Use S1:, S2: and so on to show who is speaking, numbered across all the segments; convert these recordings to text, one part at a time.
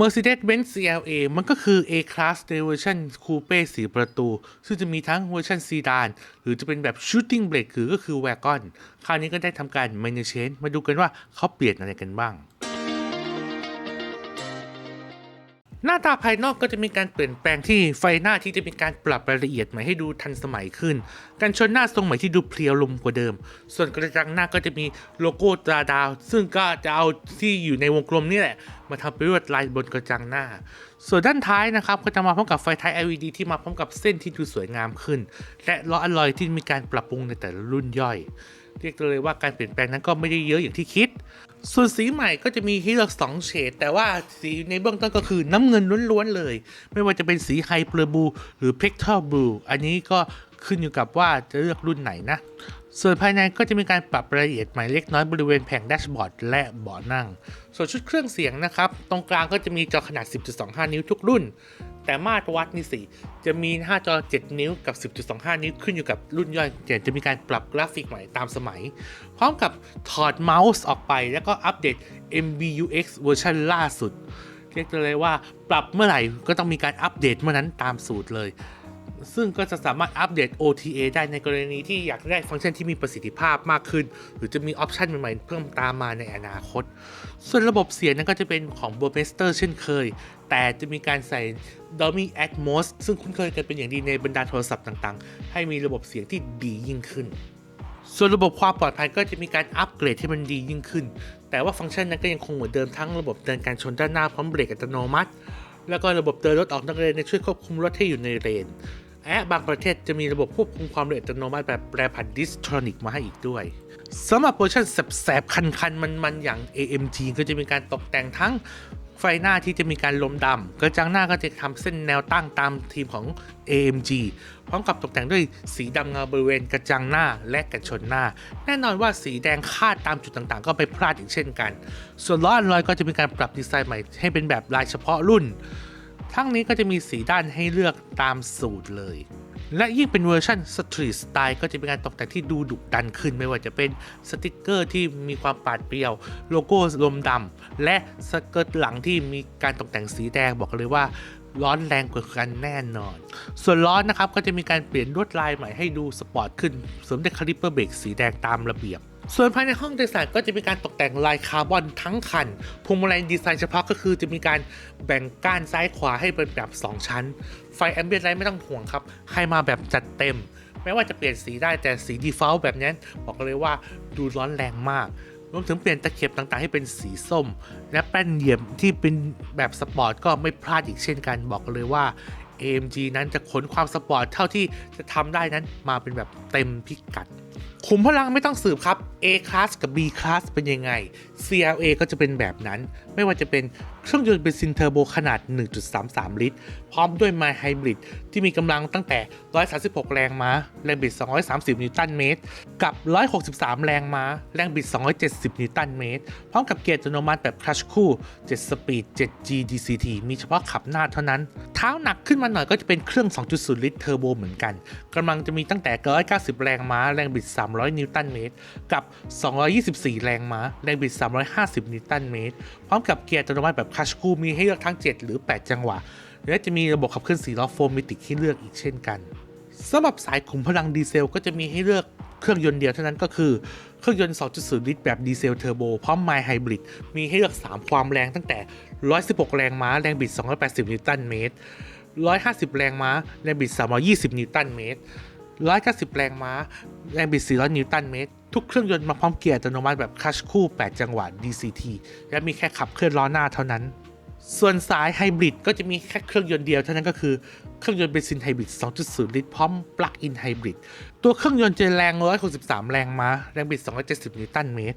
S1: Mercedes-Benz CLA มันก็คือ A-Class ในเวอร์ชันคูเป้4ประตู ซึ่งจะมีทั้งเวอร์ชันซีดาน หรือจะเป็นแบบ Shooting Brake คือก็คือแวกอน คราวนี้ก็ได้ทำการ m a n a g e มาดูกันว่าเขาเปลี่ยนอะไรกันบ้าง หน้าตาภายนอกก็จะมีการเปลี่ยนแปลงที่ไฟหน้าที่จะมีการปรับรายละเอียดใหม่ให้ดูทันสมัยขึ้น การชนหน้าทรงใหม่ที่ดูเพลียวลมกว่าเดิม ส่วนกระจังหน้าก็จะมีโลโก้ตราดาว ซึ่งก็จะเอาที่อยู่ในวงกลมนี่แหละ มาทำเป็นลวดลายบนกระจังหน้า ส่วนด้านท้ายนะครับก็จะมาพร้อมกับไฟท้าย LED ที่มาพร้อมกับเส้นที่ดูสวยงามขึ้น และล้ออลลอยที่มีการปรับปรุงในแต่ละรุ่นย่อย เรียกได้เลยว่าการเปลี่ยนแปลงนั้นก็ไม่ได้เยอะอย่างที่คิด ส่วนสีใหม่ก็จะมีให้เลือก2เฉดแต่ว่าสีในเบื้องต้นก็คือน้ำเงินล้วนๆเลย ไม่ว่าจะเป็นสีไฮเปอร์บูหรือเพกทอลบลูอันนี้ก็ขึ้นอยู่กับว่าจะเลือกรุ่นไหนนะ ส่วนภายในก็จะมีการปรับรายละเอียดใหม่เล็กน้อยบริเวณแผงแดชบอร์ดและเบาะนั่ง ส่วนชุดเครื่องเสียงนะครับ ตรงกลางก็จะมีจอขนาด 10.25 นิ้วทุกรุ่น แต่มาตรวัดนี่สิ จะมีหน้าจอ 7 นิ้วกับ 10.25 นิ้วขึ้นอยู่กับรุ่นย่อยแต่จะมีการปรับกราฟิกใหม่ตามสมัย พร้อมกับถอดเมาส์ออกไป แล้วก็อัปเดต MBUX เวอร์ชันล่าสุด เรียกได้เลยว่าปรับเมื่อไหร่ก็ต้องมีการอัปเดตเมื่อนั้นตามสูตรเลย ซึ่งก็จะสามารถอัปเดต OTA ได้ในกรณีที่อยากได้ฟังก์ชันที่มีประสิทธิภาพมากขึ้น หรือจะมีออปชันใหม่ๆ เพิ่มตามมาในอนาคต ส่วนระบบเสียงนั้นก็จะเป็นของ b o m e s t e r เช่นเคย แต่จะมีการใส่ Dolby Atmos ซึ่งคุ้นเคยกันเป็นอย่างดีในบรรดาโทรศัพท์ต่างๆ ให้มีระบบเสียงที่ดียิ่งขึ้นส่วนระบบความปลอดภัยก็จะมีการอัปเกรดให้มันดียิ่งขึ้น แต่ว่าฟังก์ชันนั้นก็ยังคงเหมือนเดิมทั้งระบบเตือนการชนด้านหน้าพร้อมเบรกอัตโนมัติ แล้วก็ระบบเตือนรถออกนอกเลนในช่วยควบคุมรถให้อยู่ในเลน และบางประเทศจะมีระบบควบคุมความเร็วอัตโนมัติแบบแปรผันดิสทรอนิกมาให้อีกด้วยสำหรับเวอร์ชันแสบๆ คันๆ มันๆ อย่าง AMG ก็จะมีการตกแต่งทั้งไฟหน้าที่จะมีการลมดำกระจังหน้าก็จะทำเส้นแนวตั้งตามทีมของ AMG พร้อมกับตกแต่งด้วยสีดำเงาบริเวณกระจังหน้าและกันชนหน้า แน่นอนว่าสีแดงคาดตามจุดต่างๆ ก็ไม่พลาดอีกเช่นกัน ส่วนล้ออันลอยก็จะมีการปรับดีไซน์ใหม่ให้เป็นแบบลายเฉพาะรุ่น ทั้งนี้ก็จะมีสีด้านให้เลือกตามสูตรเลย และยิ่งเป็นเวอร์ชันสตรีทสไตล์ก็จะเป็นการตกแต่งที่ดูดุดันขึ้นไม่ว่าจะเป็นสติกเกอร์ที่มีความปาดเปรี้ยว โลโก้ลมดำและสเกิร์ตหลังที่มีการตกแต่งสีแดงบอกเลยว่าร้อนแรงกว่ากันแน่นอน ส่วนล้อนะครับก็จะมีการเปลี่ยนลวดลายใหม่ให้ดูสปอร์ตขึ้น เสริมด้วยคาลิปเปอร์เบรกสีแดงตามระเบียบ ส่วนภายในห้องโดยสารก็จะมีการตกแต่งลายคาร์บอนทั้งคันพวงมาลัยดีไซน์เฉพาะก็คือจะมีการแบ่งก้านซ้ายขวาให้เป็นแบบ 2 ชั้น ไฟแอมเบียนไลท์ไม่ต้องห่วงครับ ให้มาแบบจัดเต็ม ไม่ว่าจะเปลี่ยนสีได้แต่สี default แบบนี้บอกเลยว่าดูร้อนแรงมาก รวมถึงเปลี่ยนตะเข็บต่างๆ ให้เป็นสีส้ม และแป้นเหยี่ยมที่เป็นแบบสปอร์ตก็ไม่พลาดอีกเช่นกันบอกเลยว่า AMG นั้นจะขนความสปอร์ตเท่าที่จะทำได้นั้นมาเป็นแบบเต็มพิกัด ขุมพลังไม่ต้องสืบครับ A class กับ B class เป็นยังไง CLA ก็จะเป็นแบบนั้น ไม่ว่าจะเป็น เครื่องยนต์เบนซินเทอร์โบขนาด 1.33 ลิตร พร้อมด้วย My Hybrid ที่มีกำลังตั้งแต่ 136 แรงม้า แรงบิด 230 นิวตันเมตร กับ 163 แรงม้า แรงบิด 270 นิวตันเมตร พร้อมกับเกียร์อัตโนมัติแบบคลัชคู่ 7 สปีด 7G DCT มีเฉพาะขับหน้าเท่านั้น เท้าหนักขึ้นมาหน่อยก็จะเป็นเครื่อง 2.0 ลิตรเทอร์โบเหมือนกันกำลังจะมีตั้งแต่ 190 แรงม้า แรงบิด 300 นิวตันเมตร กับ 224 แรงม้า แรงบิด 350 นิวตันเมตร พร้อมกับเกียร์อัตโนมัติแบบคัชคูมีให้เลือกทั้ง 7 หรือ 8 จังหวะ และจะมีระบบขับเคลื่อน4ล้อโฟมิติกให้เลือกอีกเช่นกันสำหรับสายขุมพลังดีเซลก็จะมีให้เลือกเครื่องยนต์เดียวเท่านั้นก็คือ เครื่องยนต์ 2.0 ลิตรแบบดีเซลเทอร์โบพร้อม My Hybrid มีให้เลือก 3 ความแรงตั้งแต่ 116 แรงม้า แรงบิด 280 นิวตันเมตร 150 แรงม้า แรงบิด 320 นิวตันเมตร 190 แรงม้า แรงบิด 400 นิวตันเมตร ทุกเครื่องยนต์มาพร้อมเกียร์อัตโนมัติแบบคัชคู่ 8 จังหวะ DCT และมีแค่ขับเคลื่อนล้อหน้าเท่านั้น ส่วนสายไฮบริดก็จะมีแค่เครื่องยนต์เดียวเท่านั้นก็คือ เครื่องยนต์เบนซินไฮบริด 2.0 ลิตรพร้อมปลั๊กอินไฮบริด ตัวเครื่องยนต์จะแรง 163 แรงม้า แรงบิด 270 นิวตันเมตร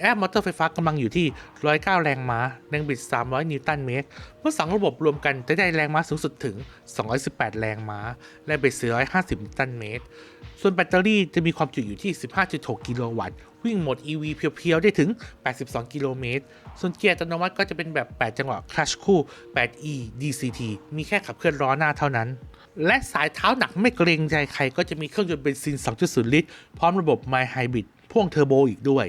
S1: และมอเตอร์ไฟฟ้ากำลังอยู่ที่ 109 แรงม้า แรงบิด 300 นิวตันเมตร เมื่อสองระบบรวมกันจะได้แรงม้าสูงสุดถึง 218 แรงม้า แรงบิด 450 นิวตันเมตร ส่วนแบตเตอรี่จะมีความจุอยู่ที่ 15.6 กิโลวัตต์ วิ่งโหมด EV เพียวๆ ได้ถึง 82 กิโลเมตร ส่วนเกียร์อัตโนมัติก็จะเป็นแบบ 8 จังหวะคลัชคู่ 8E DCT มีแค่ขับเคลื่อนล้อหน้าเท่านั้น และสายเท้าหนักไม่เกรงใจใคร ก็จะมีเครื่องยนต์เบนซิน 2.0 ลิตร พร้อมระบบ My Hybrid พ่วงเทอร์โบอีกด้วย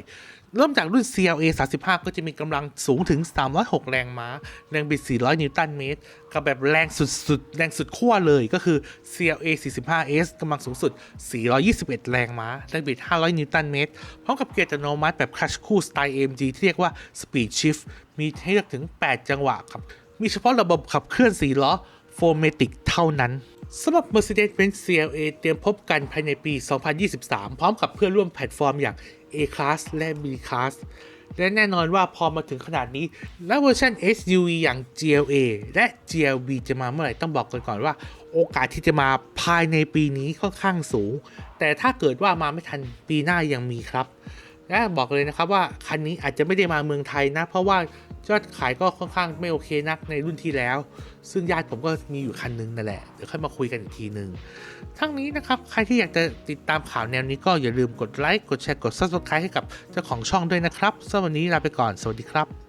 S1: เริ่มจากรุ่น CLA 35 ก็จะมีกำลังสูงถึง 306 แรงม้า แรงบิด 400 นิวตันเมตร กับแบบแรงสุดๆ แรงสุดขั้วเลยก็คือ CLA 45S กำลังสูงสุด 421 แรงม้า แรงบิด 500 นิวตันเมตร พร้อมกับเกียร์อัตโนมัติแบบคลัชคู่สไตล์ AMG ที่เรียกว่า Speed Shift มีให้เลือกถึง 8 จังหวะครับ มีเฉพาะระบบขับเคลื่อน4ล้อ 4matic เท่านั้น สำหรับ Mercedes-Benz CLA เตรียมพบกันภายในปี 2023 พร้อมกับเพื่อนร่วมแพลตฟอร์มอย่าง A-Class และ B-Class และแน่นอนว่าพอมาถึงขนาดนี้ แล้วเวอร์ชัน SUV อย่าง GLA และ GLB จะมาเมื่อไหร่ต้องบอกกันก่อนว่า โอกาสที่จะมาภายในปีนี้ค่อนข้างสูง แต่ถ้าเกิดว่ามาไม่ทันปีหน้ายังมีครับ และบอกเลยนะครับว่าคันนี้อาจจะไม่ได้มาเมืองไทยนะ เพราะว่า ยอดขายก็ค่อนข้างไม่โอเคนักในรุ่นที่แล้ว ซึ่งญาติผมก็มีอยู่คันนึงนั่นแหละ เดี๋ยวค่อยมาคุยกันอีกทีนึง ทั้งนี้นะครับ ใครที่อยากจะติดตามข่าวแนวนี้ก็อย่าลืมกดไลค์ กดแชร์ กด subscribe ให้กับเจ้าของช่องด้วยนะครับสำหรับวันนี้ลาไปก่อน สวัสดีครับ